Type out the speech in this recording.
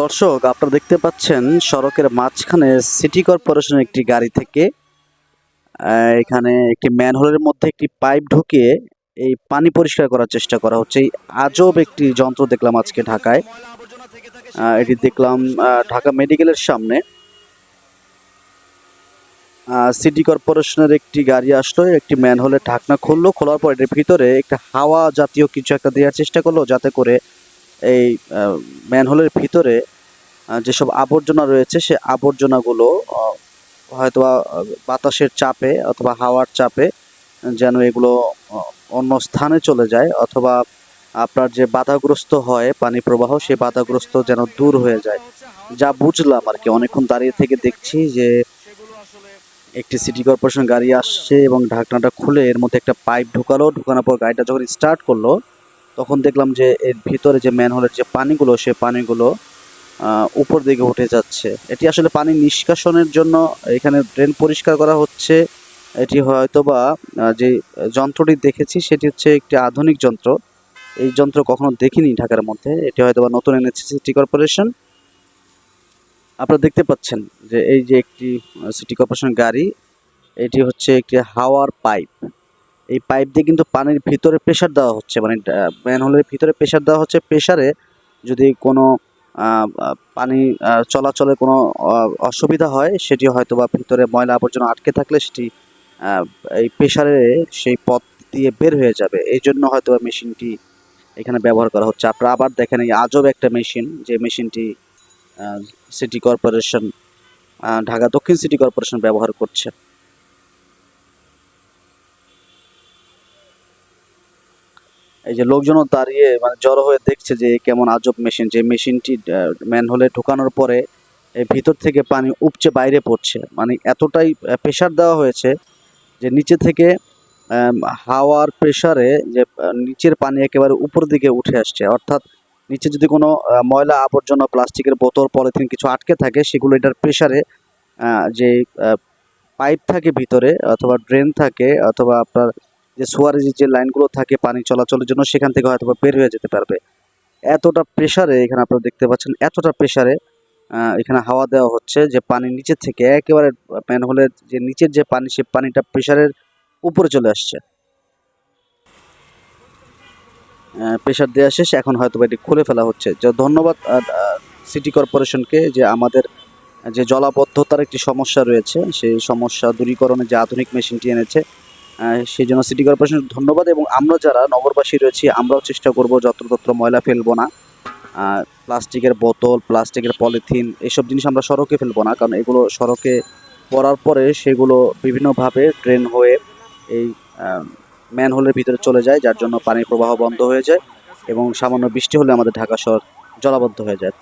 দর্শক, আপনারা দেখতে পাচ্ছেন সড়কের মাঝখানে সিটি কর্পোরেশনের একটি গাড়ি থেকে এখানে একটি ম্যানহোলের মধ্যে একটি পাইপ ঢুকিয়ে এই পানি পরিষ্কার করার চেষ্টা করা হচ্ছে। এই আজব একটি যন্ত্র দেখলাম আজকে ঢাকায়। এটি দেখলাম ঢাকা মেডিকেলের সামনে। সিটি কর্পোরেশনের একটি গাড়ি আসলো, একটি ম্যানহোলের ঢাকনা খুললো, খোলার পর এটার ভিতরে একটা হাওয়া জাতীয় কিছু একটা দেওয়ার চেষ্টা করল, যাতে করে এই ম্যানহোলের ভিতরে যেসব আবর্জনা রয়েছে সে আবর্জনাগুলো আহ, হয়তোবা বাতাসের চাপে অথবা হাওয়ার চাপে যেন এগুলো অন্য স্থানে চলে যায় অথবা আপনার যে বাধাগ্রস্ত হয় পানি প্রবাহ সেই বাধাগ্রস্ত যেন দূর হয়ে যায়। যা বুঝলাম আর কি অনেকক্ষণ দাঁড়িয়ে থেকে দেখছি যে একটি সিটি কর্পোরেশন গাড়ি আসছে এবং ঢাকনাটা খুলে এর মধ্যে একটা পাইপ ঢুকালো। ঢুকানোর পর গাড়িটা যখন স্টার্ট করল তখন দেখলাম যে এর ভিতরে যে ম্যানহোলের যে পানিগুলো সে পানিগুলো উপর দিকে উঠে যাচ্ছে। এটি আসলে পানি নিষ্কাশনের জন্য এখানে ড্রেন পরিষ্কার করা হচ্ছে। এটি হয়তোবা আহ, যে যন্ত্রটি দেখেছি সেটি হচ্ছে একটি আধুনিক যন্ত্র। এই যন্ত্র কখনো দেখিনি ঢাকার মধ্যে। এটি হয়তোবা নতুন এনেছে সিটি কর্পোরেশন। আপনারা দেখতে পাচ্ছেন যে এই যে একটি সিটি কর্পোরেশন গাড়ি এটি হচ্ছে একটি হাওয়ার পাইপ। এই পাইপ দিয়ে কিন্তু পানির ভিতরে প্রেশার দেওয়া হচ্ছে। মানে ম্যানহোলের ভিতরে প্রেশার দেওয়া হচ্ছে। প্রেশারে যদি কোনো পানি চলাচলে কোনো অসুবিধা হয়, সেটি হয়তো বা ভিতরে ময়লা আবর্জনা আটকে থাকলে সেটি এই প্রেশারে সেই পথ দিয়ে বের হয়ে যাবে। এই জন্য হয়তো মেশিনটি এখানে ব্যবহার করা হচ্ছে। আপনারা আবার দেখেন এই আজব একটা মেশিন, যে মেশিনটি সিটি কর্পোরেশন ঢাকা দক্ষিণ সিটি কর্পোরেশন ব্যবহার করছে। এই যে লোকজনও দাঁড়িয়ে মানে জড়ো হয়ে দেখছে যে কেমন আজব মেশিন যে মেশিনটি ম্যানহোলে ঢোকানোর পরে এই ভিতর থেকে পানি উপচে বাইরে পড়ছে। মানে এতটাই প্রেশার দেওয়া হয়েছে যে নিচে থেকে হাওয়ার প্রেশারে যে নিচের পানি একেবারে উপর দিকে উঠে আসছে। অর্থাৎ নিচে যদি কোনো ময়লা আবর্জনা, প্লাস্টিকের বোতল, পলিথিন কিছু আটকে থাকে, সেগুলো এটার প্রেশারে যে পাইপ থাকে ভিতরে, অথবা ড্রেন থাকে, অথবা আপনার যে সুয়ারেজের যে লাইনগুলো থাকে পানি চলাচলের জন্য, সেখান থেকে হয়তো বের হয়ে যেতে পারবে। এতটা প্রেশারে এখানে আপনারা দেখতে পাচ্ছেন, এতটা প্রেশারে এখানে হাওয়া দেওয়া হচ্ছে যে পানি নিচের থেকে একেবারে ম্যানহোলের যে নিচের যে পানি, সে পানিটা প্রেশারের উপরে চলে আসছে। প্রেশার দেওয়া শেষ, এখন হয়তো এটি খুলে ফেলা হচ্ছে। যে ধন্যবাদ সিটি কর্পোরেশনকে যে আমাদের যে জলাবদ্ধতার একটি সমস্যা রয়েছে, সেই সমস্যা দূরীকরণে যে আধুনিক মেশিনটি এনেছে সেই জন্য সিটি কর্পোরেশন ধন্যবাদ এবং আমরা যারা নগরবাসী রয়েছি, আমরাও চেষ্টা করব যত্রতত্র ময়লা ফেলব না। প্লাস্টিকের বোতল, প্লাস্টিকের পলিথিন, এসব জিনিস আমরা সড়কে ফেলব না, কারণ এগুলো সড়কে পড়ার পরে সেগুলো বিভিন্নভাবে ড্রেন হয়ে এই ম্যানহোলের ভিতরে চলে যায়, যার জন্য পানির প্রবাহ বন্ধ হয়ে যায় এবং সামান্য বৃষ্টি হলে আমাদের ঢাকা শহর জলাবদ্ধ হয়ে যায়।